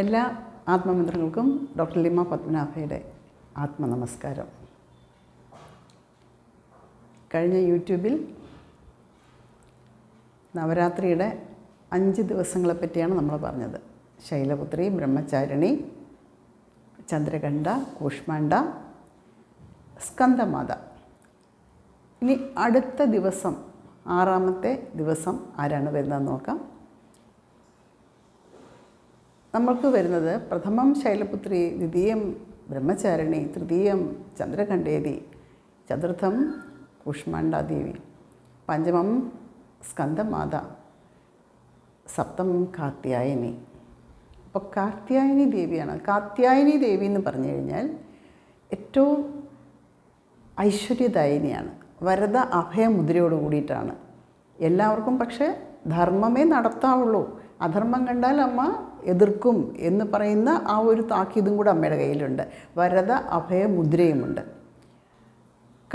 എല്ലാ ആത്മമന്ത്രങ്ങൾക്കും ഡോക്ടർ ലിമ പത്മനാഭയുടെ ആത്മനമസ്കാരം. കഴിഞ്ഞ യൂട്യൂബിൽ നവരാത്രിയുടെ അഞ്ച് ദിവസങ്ങളെ പറ്റിയാണ് നമ്മൾ പറഞ്ഞത്. ശൈലപുത്രി ബ്രഹ്മചാരിണി ചന്ദ്രകണ്ഠ കൂഷ്മാണ്ഡ സ്കന്ദമാത ഇനി അടുത്ത ദിവസം ആറാമത്തെ ദിവസം ആരാണ് വരുന്നതെന്ന് നോക്കാം. നമ്മൾക്ക് വരുന്നത് പ്രഥമം ശൈലപുത്രി ദ്വിതീയം ബ്രഹ്മചാരിണി തൃതീയം ചന്ദ്രകണ്ഠേതി ചതുർത്ഥം കുഷ്മാണ്ടാദേവി പഞ്ചമം സ്കന്ദമാത സപ്തമം കാത്യായനി അപ്പോൾ കാത്യായനി ദേവിയാണ്. കാത്യായനി ദേവി എന്ന് പറഞ്ഞു കഴിഞ്ഞാൽ ഏറ്റവും ഐശ്വര്യദായിനിയാണ്. വരദ അഭയമുദ്രയോട് കൂടിയിട്ടാണ്. എല്ലാവർക്കും പക്ഷേ ധർമ്മമേ നടത്താവുള്ളൂ. അധർമ്മം കണ്ടാൽ അമ്മ എതിർക്കും എന്ന് പറയുന്ന ആ ഒരു താക്കീതും കൂടെ അമ്മയുടെ കയ്യിലുണ്ട്. വരത അഭയമുദ്രയുമുണ്ട്.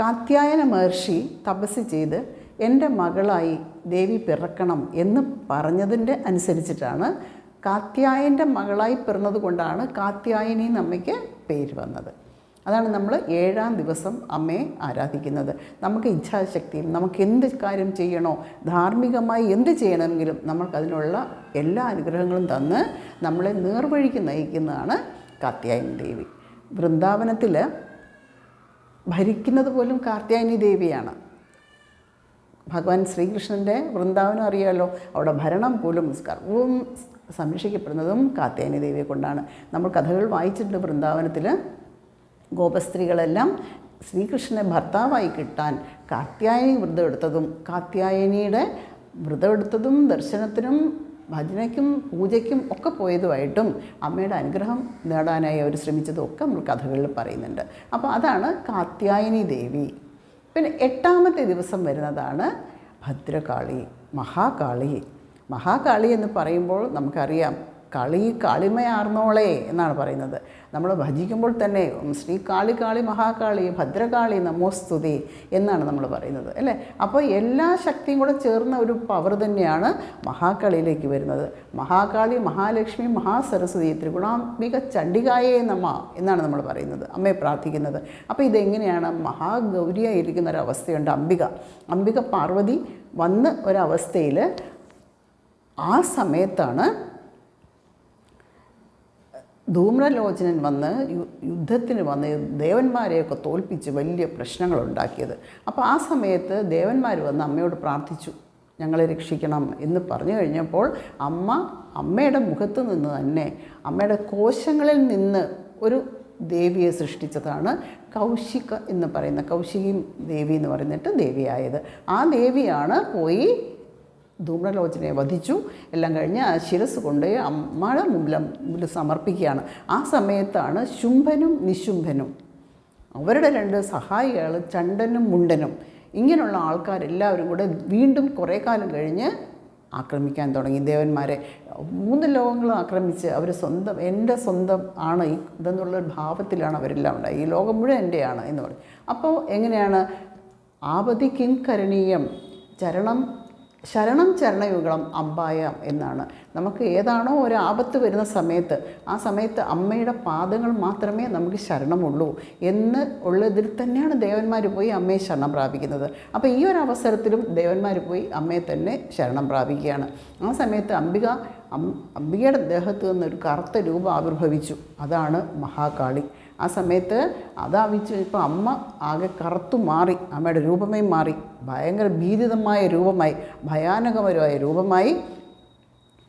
കാത്യായന മഹർഷി തപസ് ചെയ്ത് എന്റെ മകളായി ദേവി പിറക്കണം എന്ന് പറഞ്ഞതിന്റെ അനുസരിച്ചിട്ടാണ് കാത്യായന്റെ മകളായി പിറന്നത് കൊണ്ടാണ് കാത്യായനി അമ്മയ്ക്ക് പേര് വന്നത്. അതാണ് നമ്മൾ ഏഴാം ദിവസം അമ്മയെ ആരാധിക്കുന്നത്. നമുക്ക് ഇച്ഛാശക്തിയും നമുക്ക് എന്ത് കാര്യം ചെയ്യണോ ധാർമ്മികമായി എന്ത് ചെയ്യണമെങ്കിലും നമ്മൾക്കതിനുള്ള എല്ലാ അനുഗ്രഹങ്ങളും തന്ന് നമ്മളെ നേർവഴിക്ക് നയിക്കുന്നതാണ് കാത്യായനി ദേവി. വൃന്ദാവനത്തിൽ ഭരിക്കുന്നത് പോലും കാർത്യായനി ദേവിയാണ്. ഭഗവാൻ ശ്രീകൃഷ്ണന്റെ വൃന്ദാവനം അറിയാമല്ലോ അവിടെ ഭരണം പോലും സർവവും സംരക്ഷിക്കപ്പെടുന്നതും കാത്യായനി ദേവിയെ കൊണ്ടാണ്. നമ്മൾ കഥകൾ വായിച്ചിട്ടുണ്ട് വൃന്ദാവനത്തിൽ. ഗോപസ്ത്രീകളെല്ലാം ശ്രീകൃഷ്ണനെ ഭർത്താവായി കിട്ടാൻ കാത്യായനി വ്രതം എടുത്തതും കാത്യായനിയുടെ ദർശനത്തിനും ഭജനയ്ക്കും പൂജയ്ക്കും ഒക്കെ പോയതുമായിട്ടും അമ്മയുടെ അനുഗ്രഹം നേടാനായി അവർ ശ്രമിച്ചതും ഒക്കെ നമ്മൾ കഥകളിൽ പറയുന്നുണ്ട്. അപ്പോൾ അതാണ് കാത്യായനി ദേവി. പിന്നെ എട്ടാമത്തെ ദിവസം വരുന്നതാണ് ഭദ്രകാളി മഹാകാളി. മഹാകാളി എന്ന് പറയുമ്പോൾ നമുക്കറിയാം കളി കാളിമയാർന്നോളെ എന്നാണ് പറയുന്നത്. നമ്മൾ ഭജിക്കുമ്പോൾ തന്നെ ശ്രീ കാളി കാളി മഹാകാളി ഭദ്രകാളി നമോസ്തുതി എന്നാണ് നമ്മൾ പറയുന്നത് അല്ലേ? അപ്പോൾ എല്ലാ ശക്തിയും കൂടെ ചേർന്ന ഒരു പവർ തന്നെയാണ് മഹാകാളിയിലേക്ക് വരുന്നത്. മഹാകാളി മഹാലക്ഷ്മി മഹാസരസ്വതി ത്രിഗുണാംബിക ചണ്ഡികായേ നമ എന്നാണ് നമ്മൾ പറയുന്നത് അമ്മയെ പ്രാർത്ഥിക്കുന്നത്. അപ്പോൾ ഇതെങ്ങനെയാണ്? മഹാഗൗരിയായിരിക്കുന്ന ഒരവസ്ഥയുണ്ട് അംബിക. അംബിക പാർവതി വന്ന് ഒരവസ്ഥയിൽ ആ സമയത്താണ് ധൂമ്രലോചനൻ വന്ന് യുദ്ധത്തിന് വന്ന് ദേവന്മാരെയൊക്കെ തോൽപ്പിച്ച് വലിയ പ്രശ്നങ്ങളുണ്ടാക്കിയത്. അപ്പോൾ ആ സമയത്ത് ദേവന്മാർ വന്ന് അമ്മയോട് പ്രാർത്ഥിച്ചു ഞങ്ങളെ രക്ഷിക്കണം എന്ന് പറഞ്ഞു കഴിഞ്ഞപ്പോൾ അമ്മ അമ്മയുടെ മുഖത്ത് നിന്ന് തന്നെ അമ്മയുടെ കോശങ്ങളിൽ നിന്ന് ഒരു ദേവിയെ സൃഷ്ടിച്ചതാണ് കൗശിക എന്ന് പറയുന്ന കൗശികി ദേവി എന്ന് പറഞ്ഞിട്ട് ദേവിയായത്. ആ ദേവിയാണ് പോയി ധൂമ്രലോചനയെ വധിച്ചു. എല്ലാം കഴിഞ്ഞ് ആ ശിരസ് കൊണ്ട് അമ്മയുടെ മുമ്പിൽ സമർപ്പിക്കുകയാണ്. ആ സമയത്താണ് ശുംഭനും നിശുംഭനും. അവരുടെ രണ്ട് സഹായികൾ ചണ്ടനും മുണ്ടനും. ഇങ്ങനെയുള്ള ആൾക്കാരെല്ലാവരും കൂടെ വീണ്ടും കുറേ കാലം കഴിഞ്ഞ് ആക്രമിക്കാൻ തുടങ്ങി ദേവന്മാരെ. മൂന്ന് ലോകങ്ങളും ആക്രമിച്ച് അവർ സ്വന്തം എന്റെ സ്വന്തം ആണ്. ഈ ഇതെന്നുള്ള ഭാവത്തിലാണ് അവരെല്ലാം ഉണ്ടായി ഈ ലോകം മുഴുവൻ എന്റെയാണ് എന്ന് പറയും അപ്പോൾ എങ്ങനെയാണ്? ആപതി കരണീയം ചരണം ശരണം ചരണയുഗളം അമ്പായ എന്നാണ്. നമുക്ക് ഏതാണോ ഒരു ആപത്ത് വരുന്ന സമയത്ത് ആ സമയത്ത് അമ്മയുടെ പാദങ്ങൾ മാത്രമേ നമുക്ക് ശരണമുള്ളൂ എന്ന് ഉള്ളതിൽ തന്നെയാണ് ദേവന്മാർ പോയി അമ്മയെ ശരണം പ്രാപിക്കുന്നത്. അപ്പോൾ ഈ ഒരു അവസരത്തിലും ദേവന്മാർ പോയി അമ്മയെ തന്നെ ശരണം പ്രാപിക്കുകയാണ്. ആ സമയത്ത് അംബിക അംബികയുടെ ദേഹത്ത് നിന്നൊരു കറുത്ത രൂപം ആവിർഭവിച്ചു. അതാണ് മഹാകാളി. ആ സമയത്ത് അതാവിച്ച് ഇപ്പോൾ അമ്മ ആകെ കറുത്തു മാറി അമ്മയുടെ രൂപമേ മാറി ഭയങ്കര ഭീതിതമായ രൂപമായി ഭയാനകപരമായ രൂപമായി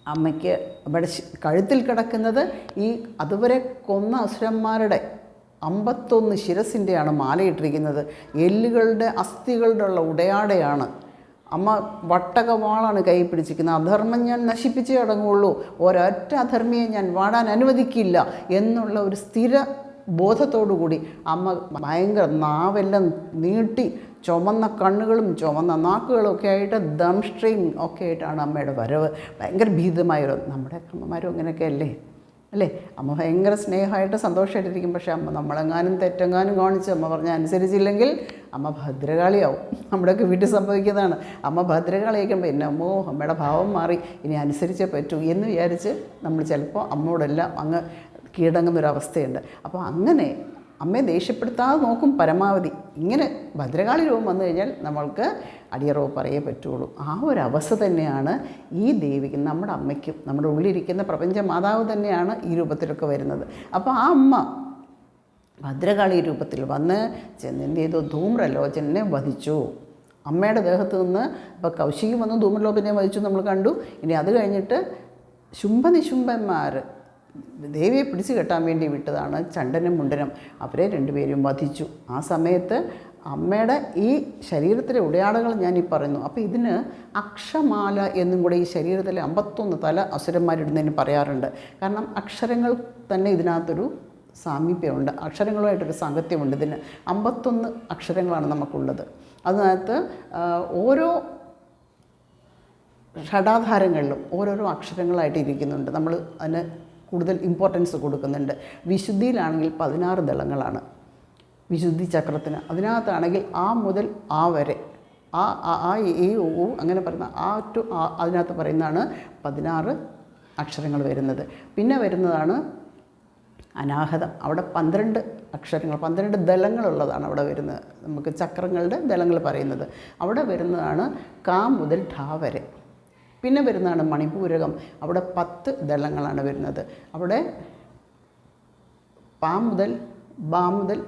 അമ്മയ്ക്ക് അവിടെ കഴുത്തിൽ കിടക്കുന്നത് ഈ അതുവരെ കൊന്ന അസുരന്മാരുടെ അമ്പത്തൊന്ന് ശിരസിന്റെയാണ് മാലയിട്ടിരിക്കുന്നത്. എല്ലുകളുടെ അസ്ഥികളുടെ ഉള്ള ഉടയാടയാണ്. അമ്മ വട്ടകവാളാണ് കൈ പിടിച്ചിരിക്കുന്നത്. അധർമ്മം ഞാൻ നശിപ്പിച്ചേ അടങ്ങുള്ളൂ. ഒരൊറ്റ അധർമ്മിയെ ഞാൻ വാടാൻ അനുവദിക്കില്ല എന്നുള്ള ഒരു സ്ഥിര ബോധത്തോടുകൂടി അമ്മ ഭയങ്കര നാവെല്ലാം നീട്ടി ചുമന്ന കണ്ണുകളും ചുമന്ന നാക്കുകളും ഒക്കെ ആയിട്ട് ദംഷ്ട്രീം ഒക്കെ ആയിട്ടാണ് അമ്മയുടെ വരവ്. ഭയങ്കര ഭീതമായൊരു നമ്മുടെ അമ്മമാരും അങ്ങനെയൊക്കെ അല്ലേ? അല്ലേ? അമ്മ ഭയങ്കര സ്നേഹമായിട്ട് സന്തോഷമായിട്ടിരിക്കും. പക്ഷേ അമ്മ നമ്മളെങ്ങാനും തെറ്റെങ്ങാനും കാണിച്ച് അമ്മ പറഞ്ഞ അനുസരിച്ചില്ലെങ്കിൽ അമ്മ ഭദ്രകാളിയാവും. നമ്മുടെയൊക്കെ വീട്ടിൽ സംഭവിക്കുന്നതാണ്. അമ്മ ഭദ്രകാളിയാക്കുമ്പോൾ പിന്നെ അമ്മോ അമ്മയുടെ ഭാവം മാറി. ഇനി അനുസരിച്ചേ പറ്റൂ എന്ന് വിചാരിച്ച് നമ്മൾ ചിലപ്പോൾ അമ്മയോടെല്ലാം അങ്ങ് കീഴടങ്ങുന്ന ഒരു അവസ്ഥയുണ്ട് അപ്പോൾ അങ്ങനെ അമ്മയെ ദേഷ്യപ്പെടുത്താതെ നോക്കും പരമാവധി. ഇങ്ങനെ ഭദ്രകാളി രൂപം വന്നു കഴിഞ്ഞാൽ നമ്മൾക്ക് അടിയറവ് പറയേ പറ്റുള്ളൂ. ആ ഒരു അവസ്ഥ തന്നെയാണ് ഈ ദേവിക്ക് നമ്മുടെ അമ്മയ്ക്കും നമ്മുടെ ഉള്ളിലിരിക്കുന്ന പ്രപഞ്ച മാതാവ് തന്നെയാണ് ഈ രൂപത്തിലൊക്കെ വരുന്നത്. അപ്പോൾ ആ അമ്മ ഭദ്രകാളി രൂപത്തിൽ വന്ന് ചെന്ന് എന്ത് ചെയ്തു ധൂമ്രലോചനെ വധിച്ചു. അമ്മയുടെ ദേഹത്ത് നിന്ന് ഇപ്പോൾ കൗശികി വന്ന് ധൂമ്രലോചനെ വധിച്ചു നമ്മൾ കണ്ടു. ഇനി അത് കഴിഞ്ഞിട്ട് ശുംഭനിശുംഭന്മാർ ദേവിയെ പിടിച്ചു കെട്ടാൻ വേണ്ടി വിട്ടതാണ് ചണ്ടനും മുണ്ടനും. അവരെ രണ്ടുപേരും വധിച്ചു. ആ സമയത്ത് അമ്മയുടെ ഈ ശരീരത്തിലെ ഉടയാടകൾ ഞാൻ ഈ പറയുന്നു. അപ്പോൾ ഇതിന് അക്ഷമാല എന്നും കൂടെ ഈ ശരീരത്തിലെ അമ്പത്തൊന്ന് തല അസുരന്മാരിടുന്നതിന് പറയാറുണ്ട്. കാരണം അക്ഷരങ്ങൾ തന്നെ ഇതിനകത്തൊരു സാമീപ്യമുണ്ട്. അക്ഷരങ്ങളുമായിട്ടൊരു സാങ്കത്യമുണ്ട്. ഇതിന് അമ്പത്തൊന്ന് അക്ഷരങ്ങളാണ് നമുക്കുള്ളത്. അതിനകത്ത് ഓരോ ഷടാധാരങ്ങളിലും ഓരോരോ അക്ഷരങ്ങളായിട്ട് ഇരിക്കുന്നുണ്ട്. നമ്മൾ അതിന് കൂടുതൽ ഇമ്പോർട്ടൻസ് കൊടുക്കുന്നുണ്ട്. വിശുദ്ധിയിലാണെങ്കിൽ പതിനാറ് ദളങ്ങളാണ്. വിശുദ്ധി ചക്രത്തിന്. അതിനകത്താണെങ്കിൽ ആ മുതൽ ആ വരെ. ആ ആ, ഈ ഊ അങ്ങനെ പറയുന്ന ആ ടു അതിനകത്ത് പറയുന്നതാണ് പതിനാറ് അക്ഷരങ്ങൾ വരുന്നത്. പിന്നെ വരുന്നതാണ് അനാഹതം. അവിടെ പന്ത്രണ്ട് അക്ഷരങ്ങൾ പന്ത്രണ്ട് ദലങ്ങളുള്ളതാണ് അവിടെ വരുന്നത്. നമുക്ക് ചക്രങ്ങളുടെ ദലങ്ങൾ പറയുന്നത്. അവിടെ വരുന്നതാണ് കാ മുതൽ ഠാ വരെ. പിന്നെ വരുന്നതാണ് മണിപൂരകം അവിടെ പത്ത് ദളങ്ങളാണ് വരുന്നത്. അവിടെ പാ മുതൽ ബാ മുതൽ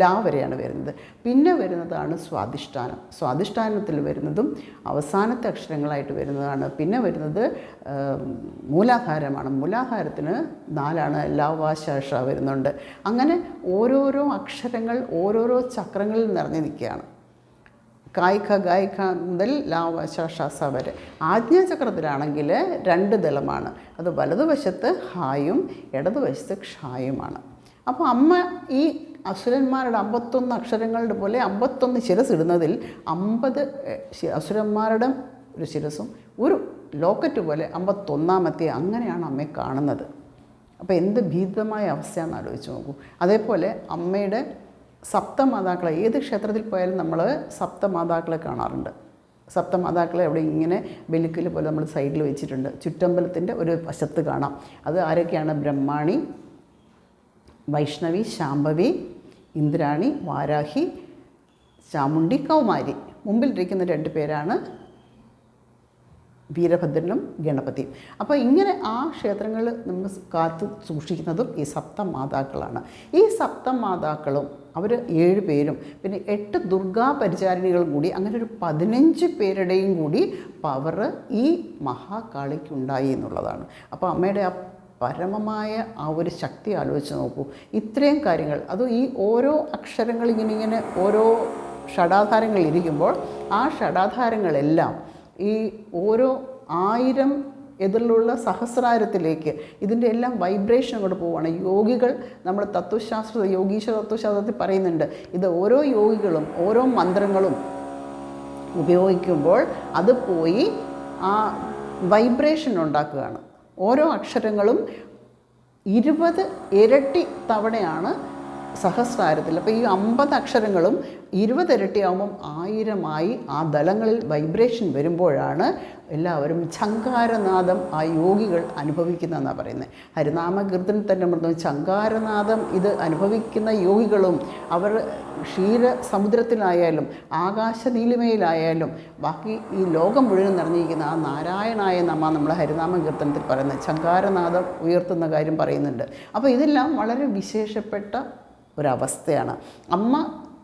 ലാ വരെയാണ് വരുന്നത്. പിന്നെ വരുന്നതാണ് സ്വാധിഷ്ഠാനം. സ്വാധിഷ്ഠാനത്തിൽ വരുന്നതും അവസാനത്തെ അക്ഷരങ്ങളായിട്ട് വരുന്നതാണ്. പിന്നെ വരുന്നത് മൂലാഹാരമാണ് മൂലാധാരത്തിന് നാലാണ് ലാവാശാഷ വരുന്നുണ്ട്. അങ്ങനെ ഓരോരോ അക്ഷരങ്ങൾ ഓരോരോ ചക്രങ്ങളിൽ നിറഞ്ഞു നിൽക്കുകയാണ്. കായിക ഗായ്ക മുതൽ ലാവശാസ വരെ. ആജ്ഞാചക്രത്തിലാണെങ്കിൽ രണ്ട് ദളമാണ്. അത് വലതുവശത്ത് ഹായും ഇടതുവശത്ത് ക്ഷായുമാണ്. അപ്പോൾ അമ്മ ഈ അസുരന്മാരുടെ അമ്പത്തൊന്ന് അക്ഷരങ്ങളുടെ പോലെ അമ്പത്തൊന്ന് ശിരസ് ഇടുന്നതിൽ അമ്പത് അസുരന്മാരുടെ ഒരു ശിരസും ഒരു ലോക്കറ്റ് പോലെ അമ്പത്തൊന്നാമത്തെ അങ്ങനെയാണ് അമ്മയെ കാണുന്നത്. അപ്പോൾ എന്ത് ഭീതമായ അവസ്ഥയാണെന്ന് ആലോചിച്ച് നോക്കൂ. അതേപോലെ അമ്മയുടെ സപ്തമാതാക്കളെ ഏത് ക്ഷേത്രത്തിൽ പോയാലും നമ്മൾ സപ്തമാതാക്കളെ കാണാറുണ്ട്. സപ്തമാതാക്കളെ അവിടെ ഇങ്ങനെ വെലുക്കൽ പോലെ നമ്മൾ സൈഡിൽ വെച്ചിട്ടുണ്ട്. ചുറ്റമ്പലത്തിന്റെ ഒരു വശത്ത് കാണാം. അത് ആരൊക്കെയാണ്? ബ്രഹ്മാണി വൈഷ്ണവി ശാംഭവി ഇന്ദ്രാണി വാരാഹി ചാമുണ്ടി കൗമാരി. മുമ്പിലിരിക്കുന്ന രണ്ട് പേരാണ് വീരഭദ്രനും ഗണപതിയും. അപ്പോൾ ഇങ്ങനെ ആ ക്ഷേത്രങ്ങൾ നമ്മൾ കാത്തു സൂക്ഷിക്കുന്നതും ഈ സപ്തമാതാക്കളാണ്. ഈ സപ്തമാതാക്കളും അവർ ഏഴ് പേരും പിന്നെ എട്ട് ദുർഗാ പരിചാരിണികളും കൂടി അങ്ങനെ ഒരു പതിനഞ്ച് പേരുടെയും കൂടി പവർ ഈ മഹാകാളിക്കുണ്ടായി എന്നുള്ളതാണ്. അപ്പോൾ അമ്മയുടെ ആ പരമമായ ആ ഒരു ശക്തി ആലോചിച്ച് നോക്കൂ. ഇത്രയും കാര്യങ്ങൾ അത് ഈ ഓരോ അക്ഷരങ്ങൾ ഇങ്ങനെ ഇങ്ങനെ ഓരോ ഷടാധാരങ്ങൾ ഇരിക്കുമ്പോൾ ആ ഷടാധാരങ്ങളെല്ലാം ഈ ഓരോ ആയിരം എതിരിലുള്ള സഹസ്രായിരത്തിലേക്ക് ഇതിന്റെ എല്ലാം വൈബ്രേഷൻ അങ്ങോട്ട് പോവുകയാണ്. യോഗികൾ നമ്മൾ തത്വശാസ്ത്ര യോഗീശ തത്വശാസ്ത്രത്തിൽ പറയുന്നുണ്ട്. ഇത് ഓരോ യോഗികളും ഓരോ മന്ത്രങ്ങളും ഉപയോഗിക്കുമ്പോൾ അത് പോയി ആ വൈബ്രേഷൻ ഉണ്ടാക്കുകയാണ്. ഓരോ അക്ഷരങ്ങളും ഇരുപത് ഇരട്ടി തവണയാണ് സഹസ്രാരത്തിൽ. അപ്പോൾ ഈ അമ്പത് അക്ഷരങ്ങളും ഇരുപത് ഇരട്ടിയാകുമ്പം ആയിരമായി ആ ദലങ്ങളിൽ വൈബ്രേഷൻ വരുമ്പോഴാണ് എല്ലാവരും ചങ്കാരനാദം ആ യോഗികൾ അനുഭവിക്കുന്നതെന്നാണ് പറയുന്നത് ഹരിനാമകീർത്തനം തന്നെ പറഞ്ഞു ചങ്കാരനാദം ഇത് അനുഭവിക്കുന്ന യോഗികളും അവർ ക്ഷീര സമുദ്രത്തിലായാലും ആകാശനീലിമയിലായാലും ബാക്കി ഈ ലോകം മുഴുവൻ നിറഞ്ഞിരിക്കുന്ന ആ നാരായണായ നമ്മ നമ്മൾ ഹരിനാമ കീർത്തനത്തിൽ പറയുന്നത് ചങ്കാരനാദം ഉയർത്തുന്ന കാര്യം പറയുന്നുണ്ട്. അപ്പോൾ ഇതെല്ലാം വളരെ വിശേഷപ്പെട്ട ഒരവസ്ഥയാണ്. അമ്മ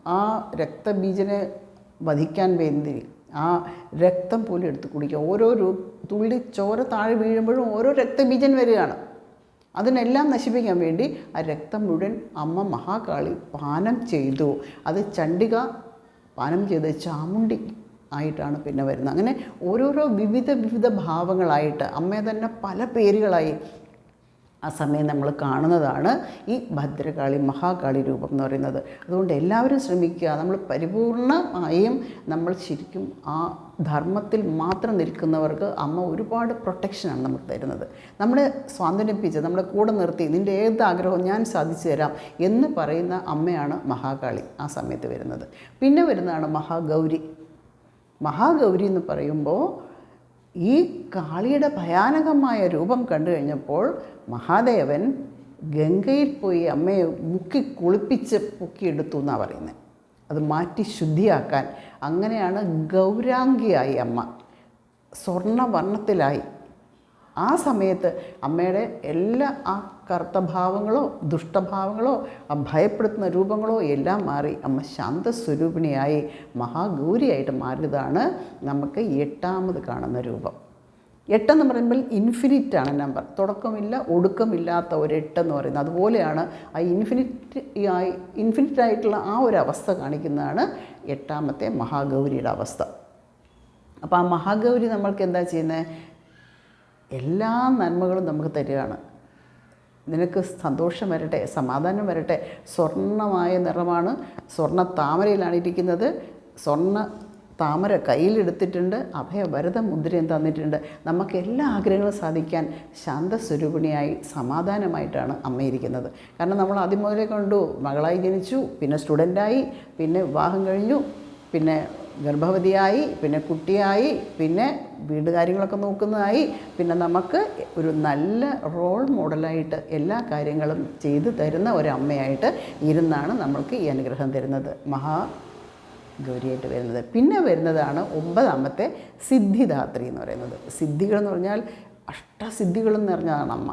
ആ രക്തബീജനെ വധിക്കാൻ വേണ്ടി ആ രക്തം പോലും എടുത്ത് കുടിക്കുക. ഓരോ തുള്ളി ചോര താഴെ വീഴുമ്പോഴും ഓരോ രക്തബീജൻ വരികയാണ്. അതിനെല്ലാം നശിപ്പിക്കാൻ വേണ്ടി ആ രക്തം മുഴുവൻ അമ്മ മഹാകാളി പാനം ചെയ്തു. അത് ചണ്ഡിക പാനം ചെയ്ത് ചാമുണ്ടി ആയിട്ടാണ് പിന്നെ വരുന്നത്. അങ്ങനെ ഓരോരോ വിവിധ വിവിധ ഭാവങ്ങളായിട്ട് അമ്മയെ തന്നെ പല പേരുകളായി ആ സമയം നമ്മൾ കാണുന്നതാണ് ഈ ഭദ്രകാളി മഹാകാളി രൂപം എന്ന് പറയുന്നത്. അതുകൊണ്ട് എല്ലാവരും ശ്രമിക്കുക. നമ്മൾ പരിപൂർണമായും നമ്മൾ ശരിക്കും ആ ധർമ്മത്തിൽ മാത്രം നിൽക്കുന്നവർക്ക് അമ്മ ഒരുപാട് പ്രൊട്ടക്ഷനാണ് നമുക്ക് തരുന്നത്. നമ്മളെ സ്വാതന്ത്ര്യപ്പിച്ച് നമ്മളെ കൂടെ നിർത്തി നിന്റെ ഏത് ആഗ്രഹവും ഞാൻ സാധിച്ചു തരാം എന്ന് പറയുന്ന അമ്മയാണ് മഹാകാളി ആ സമയത്ത് വരുന്നത്. പിന്നെ വരുന്നതാണ് മഹാഗൗരി. മഹാഗൗരി എന്ന് പറയുമ്പോൾ ഈ കാളിയുടെ ഭയാനകമായ രൂപം കണ്ടു കഴിഞ്ഞപ്പോൾ മഹാദേവൻ ഗംഗയിൽ പോയി അമ്മയെ മുക്കി കുളിപ്പിച്ച് പൊക്കിയെടുത്തു എന്നാണ് പറയുന്നത് അത് മാറ്റി ശുദ്ധിയാക്കാൻ. അങ്ങനെയാണ് ഗൗരാംഗിയായി അമ്മ. സ്വർണവർണത്തിലായി ആ സമയത്ത് അമ്മയുടെ എല്ലാ ആ കറുത്ത ഭാവങ്ങളോ ദുഷ്ടഭാവങ്ങളോ ആ ഭയപ്പെടുത്തുന്ന രൂപങ്ങളോ എല്ലാം മാറി അമ്മ ശാന്തസ്വരൂപിണിയായി മഹാഗൗരിയായിട്ട് മാറിയതാണ് നമുക്ക് എട്ടാമത് കാണുന്ന രൂപം. എട്ടെന്ന് പറയുമ്പോൾ ഇൻഫിനിറ്റ് ആണ് നമ്പർ തുടക്കമില്ല ഒടുക്കമില്ലാത്ത ഒരു എട്ടെന്ന് പറയുന്നത്. അതുപോലെയാണ് ആ ഇൻഫിനിറ്റ് ആയി ഇൻഫിനിറ്റ് ആയിട്ടുള്ള ആ ഒരു അവസ്ഥ കാണിക്കുന്നതാണ് എട്ടാമത്തെ മഹാഗൗരിയുടെ അവസ്ഥ. അപ്പോൾ ആ മഹാഗൗരി നമ്മൾക്ക് എന്താ ചെയ്യുന്നത്? എല്ലാ നന്മകളും നമുക്ക് തരികയാണ്. നിനക്ക് സന്തോഷം വരട്ടെ സമാധാനം വരട്ടെ. സ്വർണമായ നിറമാണ് സ്വർണ താമരയിലാണ് ഇരിക്കുന്നത് സ്വർണ താമര കയ്യിലെടുത്തിട്ടുണ്ട്. അഭയവരത മുദ്രയും തന്നിട്ടുണ്ട്. നമുക്ക് എല്ലാ ആഗ്രഹങ്ങളും സാധിക്കാൻ ശാന്തസ്വരൂപിണിയായി സമാധാനമായിട്ടാണ് അമ്മയിരിക്കുന്നത് കാരണം നമ്മൾ ആദ്യം മുതലേ കണ്ടു മകളായി ജനിച്ചു പിന്നെ സ്റ്റുഡന്റായി പിന്നെ വിവാഹം കഴിഞ്ഞു പിന്നെ ഗർഭവതിയായി പിന്നെ കുട്ടിയായി പിന്നെ വീട് കാര്യങ്ങളൊക്കെ നോക്കുന്നതായി പിന്നെ നമുക്ക് ഒരു നല്ല റോൾ മോഡലായിട്ട് എല്ലാ കാര്യങ്ങളും ചെയ്തു തരുന്ന ഒരമ്മയായിട്ട് ഇരുന്നാണ് നമ്മൾക്ക് ഈ അനുഗ്രഹം തരുന്നത്. മഹാ ഗൗരിയായിട്ട് വരുന്നത്. പിന്നെ വരുന്നതാണ് ഒമ്പതാമത്തെ സിദ്ധിദാത്രി എന്ന് പറയുന്നത്. സിദ്ധികൾ എന്ന് പറഞ്ഞാൽ അഷ്ടസിദ്ധികൾ എന്ന് പറഞ്ഞതാണ് അമ്മ.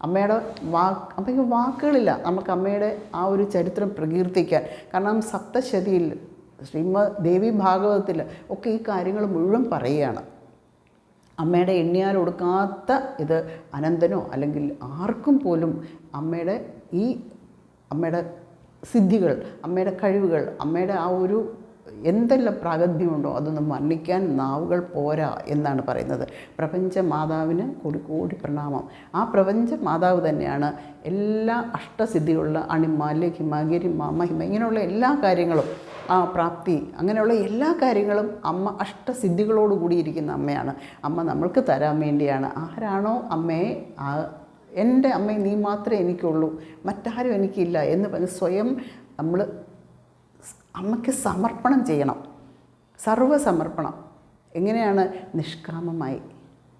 അമ്മയുടെ വാക്ക് അമ്മയ്ക്ക് വാക്കുകളില്ല. നമുക്ക് അമ്മയുടെ ആ ഒരു ചരിത്രം പ്രകീർത്തിക്കാൻ. കാരണം സപ്തശതിയിൽ ശ്രീമദ് ദേവി ഭാഗവതത്തിൽ ഒക്കെ ഈ കാര്യങ്ങൾ മുഴുവൻ പറയുകയാണ്. അമ്മയുടെ എണ്ണിയാൽ ഒടുക്കാത്ത ഇത് അനന്തനോ അല്ലെങ്കിൽ ആർക്കും പോലും അമ്മയുടെ ഈ അമ്മയുടെ സിദ്ധികൾ അമ്മയുടെ കഴിവുകൾ അമ്മയുടെ ആ ഒരു എന്തെല്ലാം പ്രാഗത്ഭ്യമുണ്ടോ അതൊന്നും വർണിക്കാൻ നാവുകൾ പോരാ എന്നാണ് പറയുന്നത്. പ്രപഞ്ച മാതാവിന് കോടി കോടി പ്രണാമം. ആ പ്രപഞ്ച മാതാവ് തന്നെയാണ് എല്ലാ അഷ്ടസിദ്ധികളുള്ള അണിമാല്യ ഹിമാഗിരി മാമ ഹിമ ഇങ്ങനെയുള്ള എല്ലാ കാര്യങ്ങളും ആ പ്രാപ്തി. അങ്ങനെയുള്ള എല്ലാ കാര്യങ്ങളും അമ്മ അഷ്ടസിദ്ധികളോട് കൂടിയിരിക്കുന്ന അമ്മയാണ്. അമ്മ നമ്മൾക്ക് തരാൻ വേണ്ടിയാണ്. ആരാണോ അമ്മയെ എന്റെ അമ്മ നീ മാത്രമേ എനിക്കുള്ളൂ. മറ്റാരും എനിക്കില്ല എന്ന് പറഞ്ഞ് സ്വയം നമ്മൾ അമ്മയ്ക്ക് സമർപ്പണം ചെയ്യണം. സർവസമർപ്പണം. എങ്ങനെയാണ്? നിഷ്കാമമായി.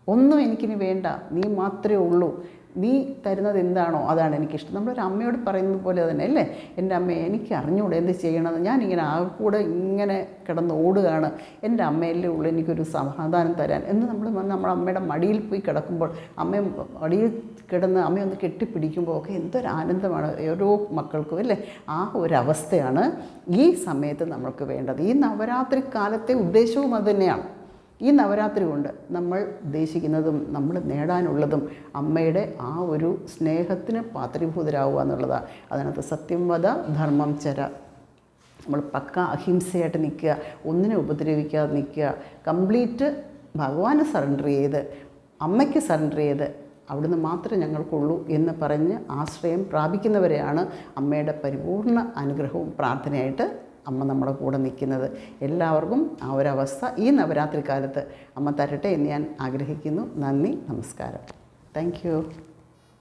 ഒന്നും എനിക്കിനി വേണ്ട. നീ മാത്രമേ ഉള്ളൂ. നീ തരുന്നത് എന്താണോ അതാണ് എനിക്കിഷ്ടം. നമ്മളൊരു അമ്മയോട് പറയുന്നത് പോലെ തന്നെ അല്ലേ? എന്റെ അമ്മ എനിക്ക് അറിഞ്ഞുകൂടെ എന്ത് ചെയ്യണമെന്ന്. ഞാനിങ്ങനെ ആ കൂടെ ഇങ്ങനെ കിടന്ന് ഓടുകയാണ്. എന്റെ അമ്മയല്ലേ ഉള്ളൂ എനിക്കൊരു സമാധാനം തരാൻ. എന്ന് നമ്മൾ നമ്മുടെ അമ്മയുടെ മടിയിൽ പോയി കിടക്കുമ്പോൾ അമ്മ മടിയിൽ കിടന്ന് അമ്മയൊന്ന് കെട്ടിപ്പിടിക്കുമ്പോൾ ഒക്കെ എന്തൊരു ആനന്ദമാണ് ഓരോ മക്കൾക്കും അല്ലേ? ആ ഒരു അവസ്ഥയാണ് ഈ സമയത്ത് നമ്മൾക്ക് വേണ്ടത്. ഈ നവരാത്രി കാലത്തെ ഉദ്ദേശവും അതുതന്നെയാണ് ഈ നവരാത്രി കൊണ്ട് നമ്മൾ ഉദ്ദേശിക്കുന്നതും നമ്മൾ നേടാനുള്ളതും അമ്മയുടെ ആ ഒരു സ്നേഹത്തിന് പാത്രീഭൂതരാകുക എന്നുള്ളതാണ് അതിനകത്ത് സത്യം വധ ധർമ്മം ചര. നമ്മൾ പക്ക അഹിംസയായിട്ട് നിൽക്കുക ഒന്നിനെ ഉപദ്രവിക്കാതെ നിൽക്കുക കംപ്ലീറ്റ് ഭഗവാന് സറണ്ടർ ചെയ്ത് അമ്മയ്ക്ക് സറണ്ടർ ചെയ്ത് അവിടുന്ന് മാത്രമേ ഞങ്ങൾക്കുള്ളൂ എന്ന് പറഞ്ഞ് ആശ്രയം പ്രാപിക്കുന്നവരെയാണ് അമ്മയുടെ പരിപൂർണ അനുഗ്രഹവും പ്രാർത്ഥനയായിട്ട് അമ്മ നമ്മുടെ കൂടെ നിൽക്കുന്നത്. എല്ലാവർക്കും ആ ഒരവസ്ഥ ഈ നവരാത്രി കാലത്ത് അമ്മ തരട്ടെ എന്ന് ഞാൻ ആഗ്രഹിക്കുന്നു. നന്ദി നമസ്കാരം. താങ്ക്